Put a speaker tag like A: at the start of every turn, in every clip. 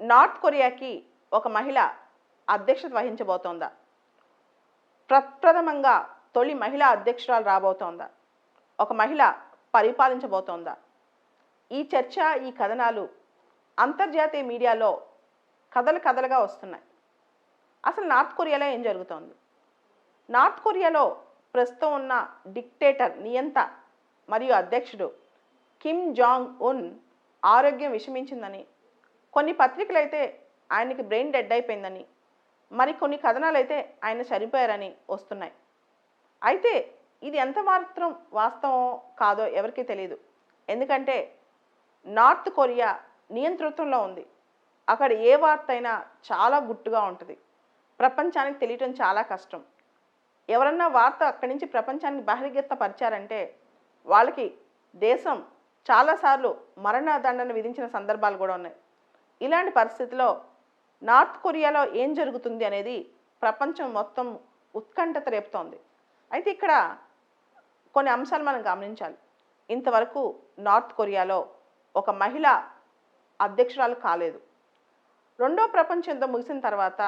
A: North కొరియాకి ఒక మహిళ అధ్యక్షత వహించబోతోందా. ప్రప్రథమంగా తొలి మహిళా అధ్యక్షురాలు రాబోతోందా. ఒక మహిళ పరిపాలించబోతోందా. ఈ చర్చ ఈ కథనాలు అంతర్జాతీయ మీడియాలో కథలు కథలుగా వస్తున్నాయి. అసలు నార్త్ కొరియాలో ఏం జరుగుతోంది? నార్త్ కొరియాలో ప్రస్తుతం ఉన్న డిక్టేటర్ నియంత మరియు అధ్యక్షుడు కిమ్ జాంగ్ ఉన్ ఆరోగ్యం విషమించిందని కొన్ని పత్రికలు అయితే ఆయనకి బ్రెయిన్ డెడ్ అయిపోయిందని మరి కొన్ని కథనాలు అయితే ఆయన చనిపోయారని వస్తున్నాయి. అయితే ఇది ఎంత మాత్రం వాస్తవం కాదో ఎవరికీ తెలియదు ఎందుకంటే నార్త్ కొరియా నియంతృత్వంలో ఉంది. అక్కడ ఏ వార్త అయినా చాలా గుట్టుగా ఉంటుంది. ప్రపంచానికి తెలియటం చాలా కష్టం. ఎవరన్నా వార్త అక్కడి నుంచి ప్రపంచానికి బహిర్గతపరిచారంటే వాళ్ళకి దేశం చాలాసార్లు మరణదండన విధించిన సందర్భాలు కూడా ఉన్నాయి. ఇలాంటి పరిస్థితిలో నార్త్ కొరియాలో ఏం జరుగుతుంది అనేది ప్రపంచం మొత్తం ఉత్కంఠత రేపుతోంది. అయితే ఇక్కడ కొన్ని అంశాలు మనం గమనించాలి. ఇంతవరకు నార్త్ కొరియాలో ఒక మహిళ అధ్యక్షురాలు కాలేదు. రెండో ప్రపంచ యుద్ధం ముగిసిన తర్వాత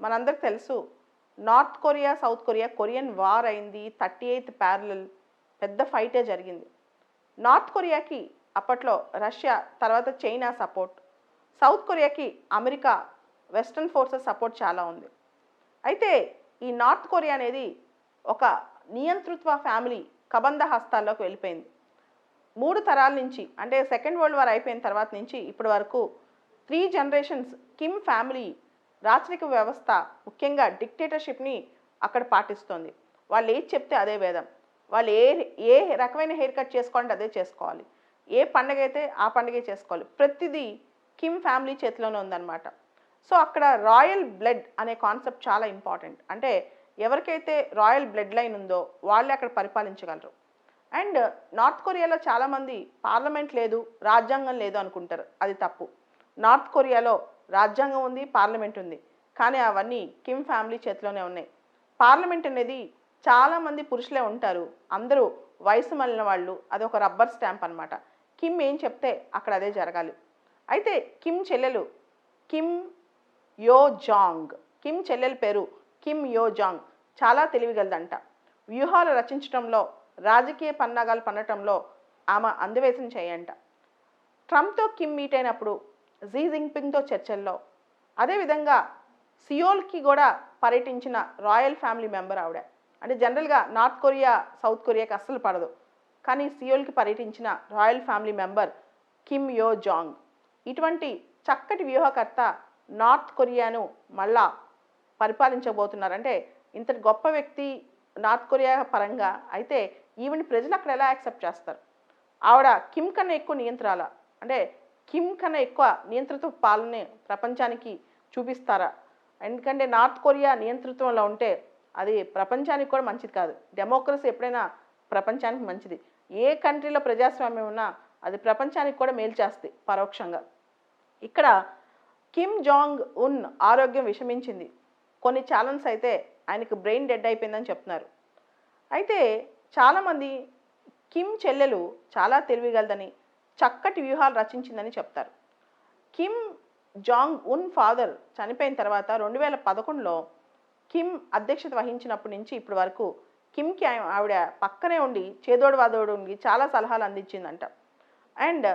A: మనందరికి తెలుసు north Korea south Korea Korean war అయింది థర్టీ ఎయిత్ ప్యారలల్ పెద్ద ఫైటే జరిగింది. నార్త్ కొరియాకి అప్పట్లో రష్యా తర్వాత చైనా సపోర్ట్ సౌత్ కొరియాకి అమెరికా వెస్ట్రన్ ఫోర్సెస్ సపోర్ట్ చాలా ఉంది. అయితే ఈ నార్త్ కొరియా అనేది ఒక నియంతృత్వ ఫ్యామిలీ కబంధ హస్తాల్లోకి వెళ్ళిపోయింది. మూడు తరాల నుంచి అంటే సెకండ్ వరల్డ్ వార్ అయిపోయిన తర్వాత నుంచి ఇప్పటి వరకు త్రీ జనరేషన్స్ కిమ్ ఫ్యామిలీ రాచరిక వ్యవస్థ ముఖ్యంగా డిక్టేటర్షిప్ని అక్కడ పాటిస్తుంది. వాళ్ళు ఏది చెప్తే అదే వేదం. వాళ్ళు ఏ ఏ రకమైన హెయిర్ కట్ చేసుకోవాలంటే అదే చేసుకోవాలి. ఏ పండగ అయితే ఆ పండగే చేసుకోవాలి. ప్రతిదీ కిమ్ ఫ్యామిలీ చేతిలోనే ఉందన్నమాట. సో అక్కడ రాయల్ బ్లడ్ అనే కాన్సెప్ట్ చాలా ఇంపార్టెంట్ అంటే ఎవరికైతే రాయల్ బ్లడ్ లైన్ ఉందో వాళ్ళే అక్కడ పరిపాలించగలరు. అండ్ నార్త్ కొరియాలో చాలామంది పార్లమెంట్ లేదు రాజ్యాంగం లేదు అనుకుంటారు. అది తప్పు. నార్త్ కొరియాలో రాజ్యాంగం ఉంది పార్లమెంట్ ఉంది. కానీ అవన్నీ కిమ్ ఫ్యామిలీ చేతిలోనే ఉన్నాయి. పార్లమెంట్ అనేది చాలామంది పురుషులే ఉంటారు. అందరూ వయసు మళ్ళిన వాళ్ళు అది ఒక రబ్బర్ స్టాంప్ అన్నమాట. కిమ్ ఏం చెప్తే అక్కడ అదే జరగాలి. అయితే కిమ్ చెల్లెలు కిమ్ యో జాంగ్ కిమ్ చెల్లెల పేరు కిమ్ యో జాంగ్ చాలా తెలివిగలదంట. వ్యూహాలు రచించడంలో రాజకీయ పన్నాగాలు పన్నటంలో ఆమె అందువేసం చేయంట. ట్రంప్తో కిమ్ మీట్ అయినప్పుడు జీ జింగ్పింగ్తో చర్చల్లో అదేవిధంగా సియోల్కి కూడా పర్యటించిన రాయల్ ఫ్యామిలీ మెంబర్ ఆవిడ. అంటే జనరల్గా నార్త్ కొరియా సౌత్ కొరియాకి అస్సలు పడదు. కానీ సియోల్కి పర్యటించిన royal family member Kim Yo Jong. ఇటువంటి చక్కటి వ్యూహకర్త నార్త్ కొరియాను మళ్ళా పరిపాలించబోతున్నారు అంటే ఇంతటి గొప్ప వ్యక్తి నార్త్ కొరియా పరంగా అయితే ఈవెన్ ప్రజలు అక్కడ ఎలా యాక్సెప్ట్ చేస్తారు? ఆవిడ కిమ్ కన్నా ఎక్కువ నియంత్రాల అంటే కిమ్ కన్నా ఎక్కువ నియంత్రిత పాలనే ప్రపంచానికి చూపిస్తారా? ఎందుకంటే నార్త్ కొరియా నియంతృత్వంలో ఉంటే అది ప్రపంచానికి కూడా మంచిది కాదు. డెమోక్రసీ ఎప్పుడైనా ప్రపంచానికి మంచిది. ఏ కంట్రీలో ప్రజాస్వామ్యం ఉన్నా అది ప్రపంచానికి కూడా మేలు చేస్తుంది పరోక్షంగా. ఇక్కడ కిమ్ జాంగ్ ఉన్ ఆరోగ్యం విషమించింది. కొన్ని ఛానల్స్ అయితే ఆయనకు బ్రెయిన్ డెడ్ అయిపోయిందని చెప్తున్నారు. అయితే చాలామంది కిమ్ చెల్లెలు చాలా తెలివిగలదని చక్కటి వ్యూహాలు రచించిందని చెప్తారు. కిమ్ జాంగ్ ఉన్ ఫాదర్ చనిపోయిన తర్వాత రెండు వేల పదకొండులో కిమ్ అధ్యక్షత వహించినప్పటి నుంచి ఇప్పటి వరకు కిమ్కి ఆవిడ పక్కనే ఉండి చేదోడు వాదోడు ఉండి చాలా సలహాలు అందించిందంట. And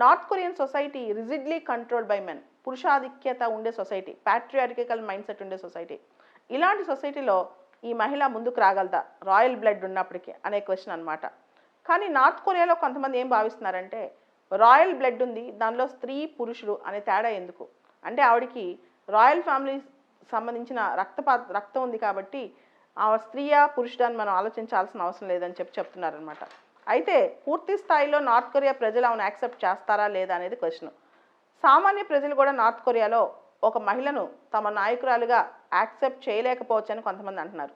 A: north Korean society rigidly controlled by men. పురుషాధిక్యత ఉండే సొసైటీ ప్యాట్రియార్కికల్ మైండ్ సెట్ ఉండే సొసైటీ. ఇలాంటి సొసైటీలో ఈ మహిళ ముందుకు రాగలదా? రాయల్ బ్లడ్ ఉన్నప్పటికీ అనే క్వశ్చన్ అనమాట కానీ నార్త్ కొరియాలో కొంతమంది ఏం భావిస్తున్నారంటే రాయల్ బ్లడ్ ఉంది దానిలో స్త్రీ పురుషుడు అనే తేడా ఎందుకు? అంటే ఆవిడకి రాయల్ ఫ్యామిలీ సంబంధించిన రక్తపా రక్తం ఉంది కాబట్టి ఆ స్త్రీయా పురుషుడా అని మనం ఆలోచించాల్సిన అవసరం లేదని చెప్పి చెప్తున్నారనమాట అయితే పూర్తి స్థాయిలో నార్త్ కొరియా ప్రజలు ఆమెను యాక్సెప్ట్ చేస్తారా లేదా అనేది క్వశ్చన్. సామాన్య ప్రజలు కూడా నార్త్ కొరియాలో ఒక మహిళను తమ నాయకురాలుగా యాక్సెప్ట్ చేయలేకపోవచ్చని కొంతమంది అంటున్నారు.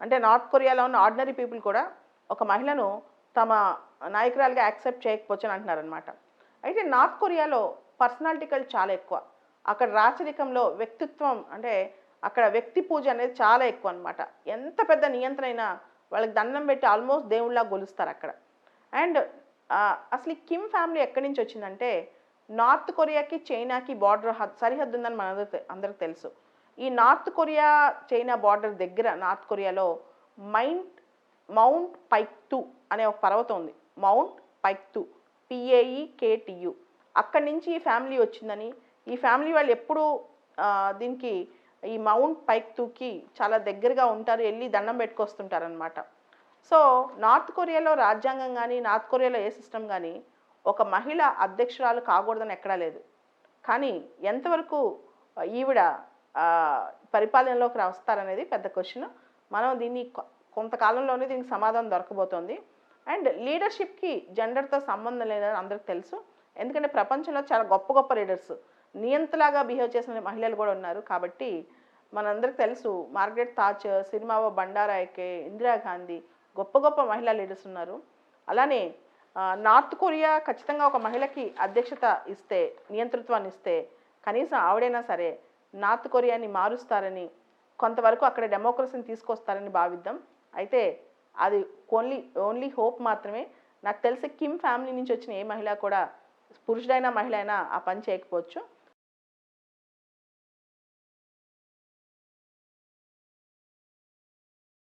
A: అంటే నార్త్ కొరియాలో ఉన్న ఆర్డినరీ పీపుల్ కూడా ఒక మహిళను తమ నాయకురాలుగా యాక్సెప్ట్ చేయకపోవచ్చు అని అంటున్నారు అనమాట అయితే నార్త్ కొరియాలో పర్సనాలిటీ కల్ట్ చాలా ఎక్కువ. అక్కడ రాచరికంలో వ్యక్తిత్వం అంటే అక్కడ వ్యక్తి పూజ అనేది చాలా ఎక్కువ అనమాట ఎంత పెద్ద నియంత్రణ అయినా వాళ్ళకి దండం పెట్టి ఆల్మోస్ట్ దేవుళ్ళగా గొలుస్తారు అక్కడ. అండ్ అసలు ఈ కిమ్ ఫ్యామిలీ ఎక్కడి నుంచి వచ్చిందంటే నార్త్ కొరియాకి చైనాకి బార్డర్ సరిహద్దు ఉందని మన అందరికి తెలుసు. ఈ నార్త్ కొరియా చైనా బార్డర్ దగ్గర నార్త్ కొరియాలో మైంట్ మౌంట్ పైక్ టూ అనే ఒక పర్వతం ఉంది. Mount Paektu P A E K T U అక్కడి నుంచి ఈ ఫ్యామిలీ వచ్చిందని ఈ ఫ్యామిలీ వాళ్ళు ఎప్పుడూ దీనికి ఈ మౌంట్ పైక్ టూకి చాలా దగ్గరగా ఉంటారు వెళ్ళి దండం పెట్టుకొస్తుంటారనమాట సో నార్త్ కొరియాలో రాజ్యాంగం కానీ నార్త్ కొరియాలో ఏ సిస్టమ్ కానీ ఒక మహిళ అధ్యక్షురాలు కాకూడదని ఎక్కడా లేదు. కానీ ఎంతవరకు ఈవిడ పరిపాలనలోకి వస్తారనేది పెద్ద క్వశ్చన్. మనం దీన్ని కొంతకాలంలోనే దీనికి సమాధానం దొరకబోతోంది. అండ్ లీడర్షిప్కి జెండర్తో సంబంధం లేదని అందరికి తెలుసు. ఎందుకంటే ప్రపంచంలో చాలా గొప్ప గొప్ప లీడర్స్. నియంతలాగా బిహేవ్ చేసిన మహిళలు కూడా ఉన్నారు. కాబట్టి మనందరికి తెలుసు మార్గరెట్ థాచర్ సిరిమావ బండారాయకే ఇందిరాగాంధీ గొప్ప గొప్ప మహిళా లీడర్స్ ఉన్నారు అలానే నార్త్ కొరియా ఖచ్చితంగా ఒక మహిళకి అధ్యక్షత ఇస్తే నియంతృత్వాన్ని ఇస్తే కనీసం ఆవిడైనా సరే నార్త్ కొరియాని మారుస్తారని కొంతవరకు అక్కడ డెమోక్రసీని తీసుకొస్తారని భావిద్దాం. అయితే అది ఓన్లీ ఓన్లీ హోప్ మాత్రమే. నాకు తెలిసి కిమ్ ఫ్యామిలీ నుంచి వచ్చిన ఏ మహిళ కూడా పురుషుడైనా మహిళ అయినా ఆ పని చేయకపోవచ్చు.